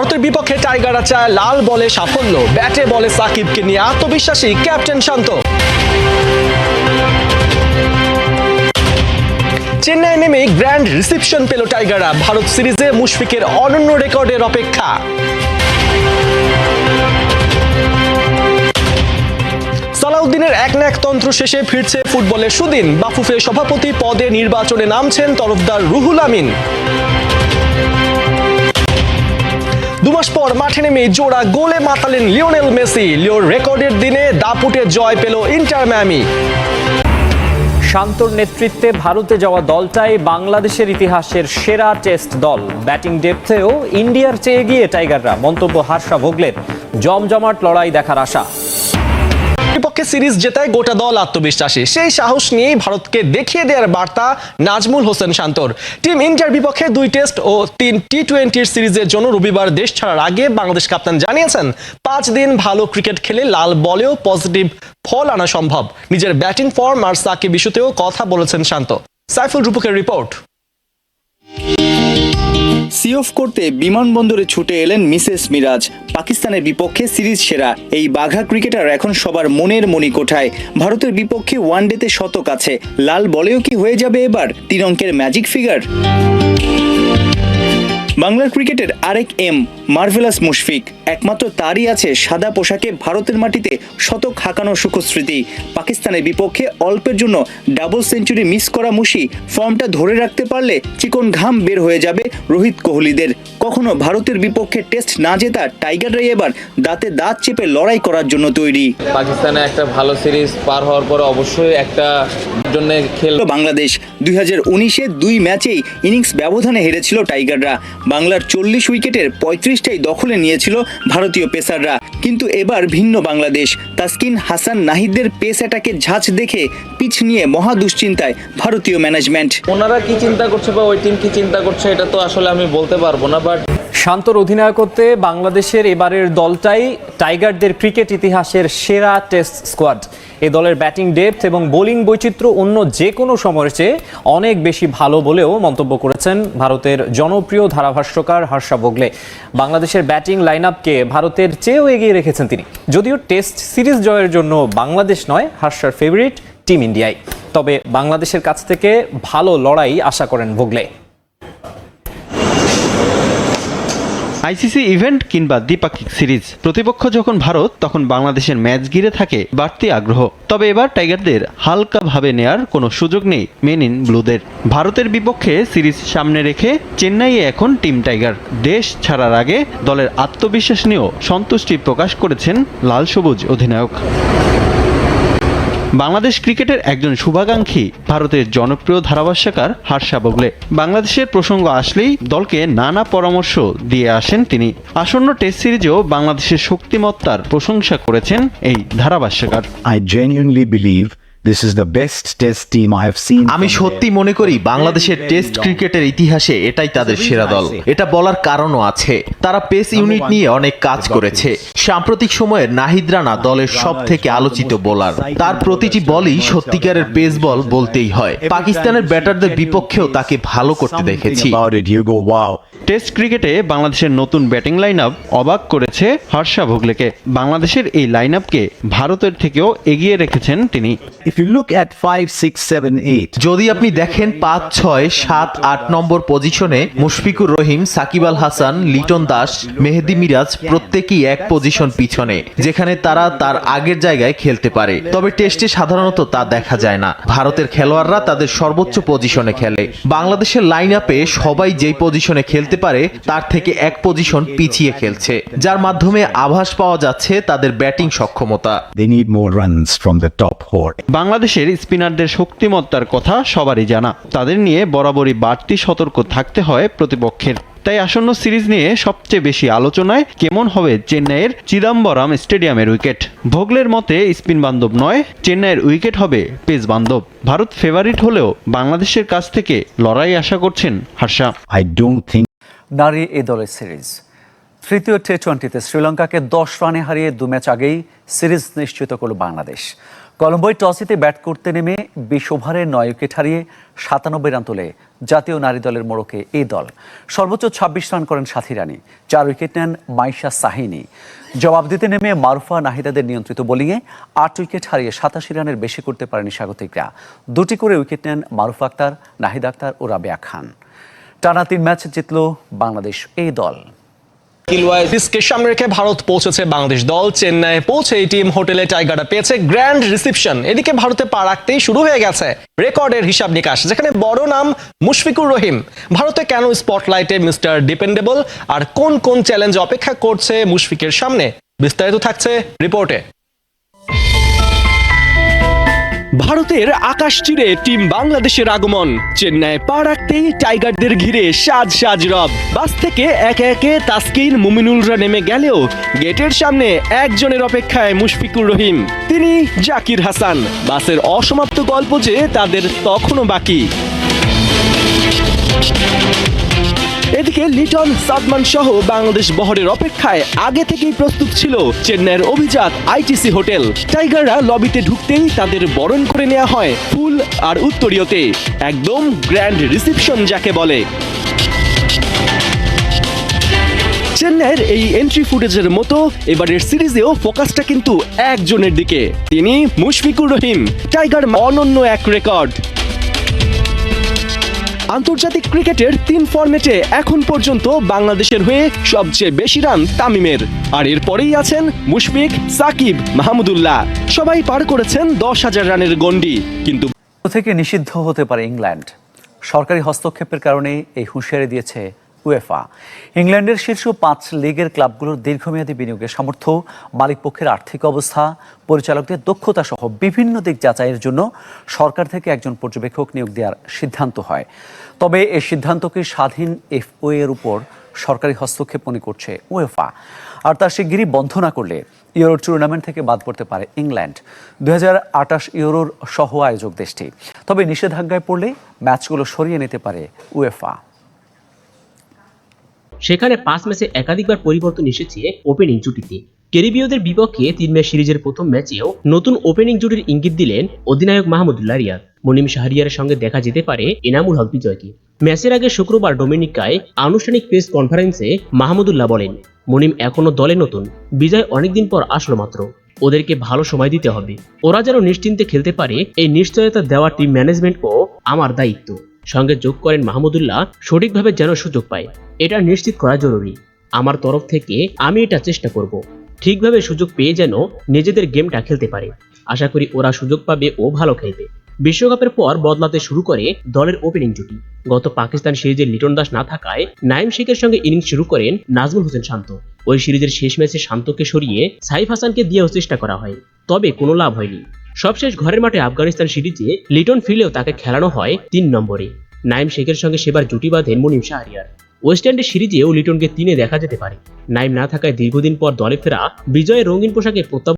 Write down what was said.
ভারতের বিপক্ষে টাইগাররা চায় লাল বলে সাফল্য, ব্যাটে বলে সাকিবকে নিয়ে আত্মবিশ্বাসী ক্যাপ্টেন শান্ত। চেন্নাই নেমে গ্র্যান্ড রিসেপশন পেল টাইগাররা, ভারত সিরিজে মুশফিকের অনন্য রেকর্ডের অপেক্ষা। সালাউদ্দিনের এক এক তন্ত্র শেষে ফিরছে ফুটবলের সুদিন। বাফুফে সভাপতি পদে নির্বাচনে নামছেন তরফদার রুহুল আমিন। দুমাস পর মাঠে নেমে জোড়া গোলে মাতালেন লিওনেল মেসি। লিওর রেকর্ডের দিনে দাপুটে জয় পেল ইন্টার ম্যামি। শান্তর নেতৃত্বে ভারতে যাওয়া দলটাই বাংলাদেশের ইতিহাসের সেরা টেস্ট দল। ব্যাটিং ডেপথেও ইন্ডিয়ার চেয়ে এগিয়ে টাইগাররা। মন্তব্য হার্ষা ভোগলের। জমজমাট লড়াই দেখার আশা। বিপক্ষে সিরিজ জেতায় গোটা দল আত্মবিশ্বাসী। সেই সাহস নিয়েই ভারতকে দেখিয়ে দেওয়ার বার্তা নাজমুল হোসেন শান্তর। টিম ইন্ডিয়ার বিপক্ষে দুই টেস্ট ও তিন টি টোয়েন্টির সিরিজের জন্য রবিবার দেশ ছাড়ার আগে বাংলাদেশ কাপ্তান জানিয়েছেন, পাঁচ দিন ভালো ক্রিকেট খেলে লাল বলেও পজিটিভ ফল আনা সম্ভব। নিজের ব্যাটিং ফর্ম আর সাকিব ইস্যুতেও কথা বলেছেন শান্ত। সাইফুল রূপকের রিপোর্ট। সি অফ করতে বিমানবন্দরে ছুটে এলেন মিসেস মিরাজ। পাকিস্তানের বিপক্ষে সিরিজ সেরা। এই বাঘা ক্রিকেটার এখন সবার মনের মনি কোঠায় ভারতের বিপক্ষে ওয়ান ডেতে শতক আছে। লাল বলেও কি হয়ে যাবে এবার? তিন অঙ্কের ম্যাজিক ফিগার। বাংলার ক্রিকেটের আরেক এম মার্ভেলাস মুশফিক। একমাত্র তারই আছে সাদা পোশাকে ভারতের মাটিতে শতক হাঁকানোর সুখস্মৃতি। পাকিস্তানের বিপক্ষে অল্পের জন্য ডাবল সেঞ্চুরি মিস করা মুশি ফর্মটা ধরে রাখতে পারলে চিকন ঘাম বের হয়ে যাবে রোহিত কোহলিদের। কখনো ভারতের বিপক্ষে টেস্ট না জেতা টাইগাররাই এবার দাঁতে দাঁত চেপে লড়াই করার জন্য তৈরি। পাকিস্তানে একটা ভালো সিরিজ পার হওয়ার পর অবশ্যই একটা জন্য খেল খেলল বাংলাদেশ দুই হাজার উনিশে দুই ম্যাচেই ইনিংস ব্যবধানে হেরেছিল টাইগাররা। বাংলার চল্লিশ উইকেটের পঁয়ত্রিশটাই দখলে নিয়েছিল ভারতীয় পেসাররা। কিন্তু এবার ভিন্ন বাংলাদেশ। তাসকিন হাসান নাহিদদের পেস অ্যাটাকে ঝাঁচ দেখে পিচ নিয়ে মহা দুশ্চিন্তায় ভারতীয় ম্যানেজমেন্ট। ওনারা কি চিন্তা করছে বা ওই টিম কি চিন্তা করছে এটা তো আসলে আমি বলতে পারব না বাট শান্তর অধিনায়কত্বে বাংলাদেশের এবারের দলটাই টাইগারদের ক্রিকেট ইতিহাসের সেরা টেস্ট স্কোয়াড এ দলের ব্যাটিং ডেপথ এবং বোলিং বৈচিত্র্য অন্য যে কোনো সময়ের চেয়ে অনেক বেশি ভালো বলেও মন্তব্য করেছেন ভারতের জনপ্রিয় ধারাভাষ্যকার হর্ষা ভোগলে। বাংলাদেশের ব্যাটিং লাইন আপকে ভারতের চেয়েও এগিয়ে রেখেছেন তিনি। যদিও টেস্ট সিরিজ জয়ের জন্য বাংলাদেশ নয়, হর্ষার ফেভারিট টিম ইন্ডিয়াই তবে বাংলাদেশের কাছ থেকে ভালো লড়াই আশা করেন ভোগলে। আইসিসি ইভেন্ট কিংবা দ্বিপাক্ষিক সিরিজ। প্রতিপক্ষ যখন ভারত, তখন বাংলাদেশের ম্যাচ ঘিরে থাকে বাড়তি আগ্রহ। তবে এবার টাইগারদের হালকাভাবে নেয়ার কোনো সুযোগ নেই মেন ইন ব্লুদের। ভারতের বিপক্ষে সিরিজ সামনে রেখে চেন্নাইয়ে এখন টিম টাইগার। দেশ ছাড়ার আগে দলের আত্মবিশ্বাস নিয়েও সন্তুষ্টি প্রকাশ করেছেন লাল সবুজ অধিনায়ক। বাংলাদেশ ক্রিকেটের একজন শুভাকাঙ্ক্ষী ভারতের জনপ্রিয় ধারাভাষ্যকার হার্ষা বগলে। বাংলাদেশের প্রসঙ্গ আসলেই দলকে নানা পরামর্শ দিয়ে আসেন তিনি। আসন্ন টেস্ট সিরিজেও বাংলাদেশের শক্তিমত্তার প্রশংসা করেছেন এই ধারাভাষ্যকার। I genuinely believe this is the best test team I have seen. আমি সত্যি মনে করি বাংলাদেশের টেস্ট ক্রিকেটের ইতিহাসে এটাই তাদের সেরা দল। এটা বলার কারণও আছে। তারা পেস ইউনিট নিয়ে অনেক কাজ করেছে। সাম্প্রতিক সময়ে নাহিদ রানা দলের সব থেকে আলোচিত বোলার তার প্রতিটি বলই সত্যিকারের পেস বল বলতেই হয়। পাকিস্তানের ব্যাটারদের বিপক্ষেও তাকে ভালো করতে দেখেছি। টেস্ট ক্রিকেটে বাংলাদেশের নতুন ব্যাটিং লাইন আপ অবাক করেছে হর্ষা ভোগলেকে। বাংলাদেশের এই লাইন আপকে ভারতের থেকেও এগিয়ে রেখেছেন তিনি। If you look at five, six, seven, eight, যদি আপনি দেখেন পাঁচ ছয় সাত আট নম্বর পজিশনে মুশফিকুর রহিম সাকিব আল হাসান লিটন দাস মেহেদি মিরাজ প্রত্যেকেই এক পজিশন পিছনে যেখানে তারা তার আগের জায়গায় খেলতে পারে। তবে টেস্টে সাধারণত তা দেখা যায় না। ভারতের খেলোয়াড়রা তাদের সর্বোচ্চ পজিশনে খেলে। বাংলাদেশের লাইন আপে সবাই যেই পজিশনে খেলতে পারে তার থেকে এক পজিশন পিছিয়ে খেলছে। যার মাধ্যমে আভাস পাওয়া যাচ্ছে তাদের ব্যাটিং সক্ষমতা। বাংলাদেশের স্পিনারদের শক্তিমত্তার কথা সবারই জানা। তাদের নিয়ে বরাবরই বাড়তি সতর্ক থাকতে হয় প্রতিপক্ষের। তাই আসন্ন সিরিজ নিয়ে সবচেয়ে বেশি আলোচনায় কেমন হবে চেন্নাইয়ের চিদাম্বরম স্টেডিয়ামের উইকেট? ভোগলের মতে স্পিন বান্ধব নয় চেন্নাইয়ের উইকেট হবে পেস বান্ধব। ভারত ফেভারিট হলেও বাংলাদেশের কাছ থেকে লড়াই আশা করছেন হার্ষা আই don't think নারী এ দলের সিরিজ। তৃতীয় টি টোয়েন্টিতে শ্রীলঙ্কাকে দশ রানে হারিয়ে দু ম্যাচ আগেই সিরিজ নিশ্চিত করল বাংলাদেশ। কলম্বোয় টসিতে ব্যাট করতে নেমে বিশ ওভারে নয় উইকেট হারিয়ে সাতানব্বই রান তোলে জাতীয় নারী দলের মোড়কে এই দল। সর্বোচ্চ ছাব্বিশ রান করেন সাথী রানী, চার উইকেট নেন মাইশা সাহিনী। জবাব দিতে নেমে মারুফা নাহিদাদের নিয়ন্ত্রিত বোলিংয়ে আট উইকেট হারিয়ে সাতাশি রানের বেশি করতে পারেনি স্বাগতিকরা। দুটি করে উইকেট নেন মারুফ আক্তার, নাহিদ আক্তার ও রাবেয়া খান। টানা তিন ম্যাচ জিতল বাংলাদেশ এই দল। রেখে ভারত পৌঁছেছে বাংলাদেশ দল। চেন্নাইয়ে পৌঁছে এই টিম হোটেলে টাইগাররা পেয়েছে গ্র্যান্ড রিসেপশন এদিকে ভারতে পা রাখতেই শুরু হয়ে গেছে রেকর্ডের হিসাব নিকাশ, যেখানে বড় নাম মুশফিকুর রহিম। ভারতে কেন স্পটলাইটে মিস্টার ডিপেন্ডেবল আর কোন কোন চ্যালেঞ্জ অপেক্ষা করছে মুশফিকের সামনে? বিস্তারিত থাকছে রিপোর্টে। ভারতের আকাশ চিরে টিম বাংলাদেশের আগমন। চেন্নাই পা রাখতেই টাইগারদের ঘিরে সাজ সাজ রব। বাস থেকে একে একে তাসকিন মুমিনুলরা নেমে গেলেও গেটের সামনে একজনের অপেক্ষায় মুশফিকুর রহিম। তিনি জাকির হাসান। বাসের অসমাপ্ত গল্প যে তাদের তখনও বাকি। এদিকে লিটন, সাদমান সহ বাংলাদেশ বহরের অপেক্ষায় আগে থেকেই প্রস্তুত ছিল চেন্নাইয়ের অভিজাত আইটিসি হোটেল। টাইগাররা লবিতে ঢুকতেই তাদের বরণ করে নেওয়া হয় ফুল আর উত্তরীয়তে। একদম গ্র্যান্ড রিসেপশন যাকে বলে। চেন্নাইয়ের এই এন্ট্রি ফুটেজের মতো এবারের সিরিজেও ফোকাসটা কিন্তু একজনের দিকে। তিনি মুশফিকুর রহিম, টাইগার অনন্য এক রেকর্ড আন্তর্জাতিক ক্রিকেটের তিন ফর্মেটে এখন পর্যন্ত বাংলাদেশের হয়ে সবচেয়ে বেশি রান তামিমের। আর এরপরেই আছেন মুশফিক, সাকিব, মাহমুদুল্লাহ। সবাই পার করেছেন দশ হাজার রানের গন্ডি কিন্তু থেকে নিষিদ্ধ হতে পারে ইংল্যান্ড। সরকারি হস্তক্ষেপের কারণে এই হুঁশিয়ারি দিয়েছে উয়েফা ইংল্যান্ডের শীর্ষ পাঁচ লিগের ক্লাবগুলোর দীর্ঘমেয়াদী বিনিয়োগের সামর্থ্য মালিকপক্ষের আর্থিক অবস্থা, পরিচালকদের দক্ষতা সহ বিভিন্ন দিক যাচাইয়ের জন্য সরকার থেকে একজন পর্যবেক্ষক নিয়োগ দেওয়ার সিদ্ধান্ত হয়। তবে এই সিদ্ধান্তকে স্বাধীন এফও এর উপর সরকারি হস্তক্ষেপ মনে করছে উয়েফা আর তা শিগগিরই বন্ধ না করলে ইউরো টুর্নামেন্ট থেকে বাদ পড়তে পারে ইংল্যান্ড। দুই হাজার আঠাশ ইউরোর সহ আয়োজক দেশটি। তবে নিষেধাজ্ঞায় পড়লে ম্যাচগুলো সরিয়ে নিতে পারে উয়েফা সেখানে পাঁচ ম্যাচে একাধিকবার পরিবর্তন এসেছে ওপেনিং জুটিতে। ক্যারিবীয়দের বিপক্ষে তিন ম্যাচ সিরিজের প্রথম ম্যাচেও নতুন ওপেনিং জুটির ইঙ্গিত দিলেন অধিনায়ক মাহমুদুল্লাহ রিয়াদ মনিম শাহরিয়ারের সঙ্গে দেখা যেতে পারে এনামুল হক বিজয়কে। ম্যাচের আগে শুক্রবার ডোমিনিকায় আনুষ্ঠানিক প্রেস কনফারেন্সে মাহমুদুল্লাহ বলেন, মনিম এখনও দলে নতুন। বিজয় অনেকদিন পর আসলো মাত্র। ওদেরকে ভালো সময় দিতে হবে। ওরা যেন নিশ্চিন্তে খেলতে পারে, এই নিশ্চয়তা দেওয়া টিম ম্যানেজমেন্ট ও আমার দায়িত্ব। সঙ্গে যোগ করেন মাহমুদুল্লাহ সঠিকভাবে যেন সুযোগ পায়। এটা নিশ্চিত করা জরুরি। আমার তরফ থেকে আমি এটা চেষ্টা করব। ঠিকভাবে সুযোগ পেয়ে যেন নিজেদের গেমটা খেলতে পারে। আশা করি ওরা সুযোগ পাবে ও ভালো খেলবে। বিশ্বকাপের পর বদলাতে শুরু করে দলের ওপেনিং জুটি। গত পাকিস্তান সিরিজে লিটন দাস না থাকায় নাইম শেখের সঙ্গে ইনিংস শুরু করেন নাজমুল হোসেন শান্ত। ওই সিরিজের শেষ ম্যাচে শান্তকে সরিয়ে সাইফ হাসানকে দিয়েও চেষ্টা করা হয়। তবে কোনো লাভ হয়নি। সবশেষ ঘরের মাঠে আফগানিস্তান সিরিজে লিটন ফিলেও তাকে খেলানো হয় তিন নম্বরে। নাইম শেখের সঙ্গে সেবার জুটি বাঁধেন মুনিম শাহরিয়ার। ওয়েস্ট ইন্ডিজ সিরিজেও লিটনকে তিনে দেখা যেতে পারে। নাইম না থাকায় দীর্ঘদিন পর দলে ফেরা বিজয়ের রঙিন পোশাকে প্রত্যাবর্তন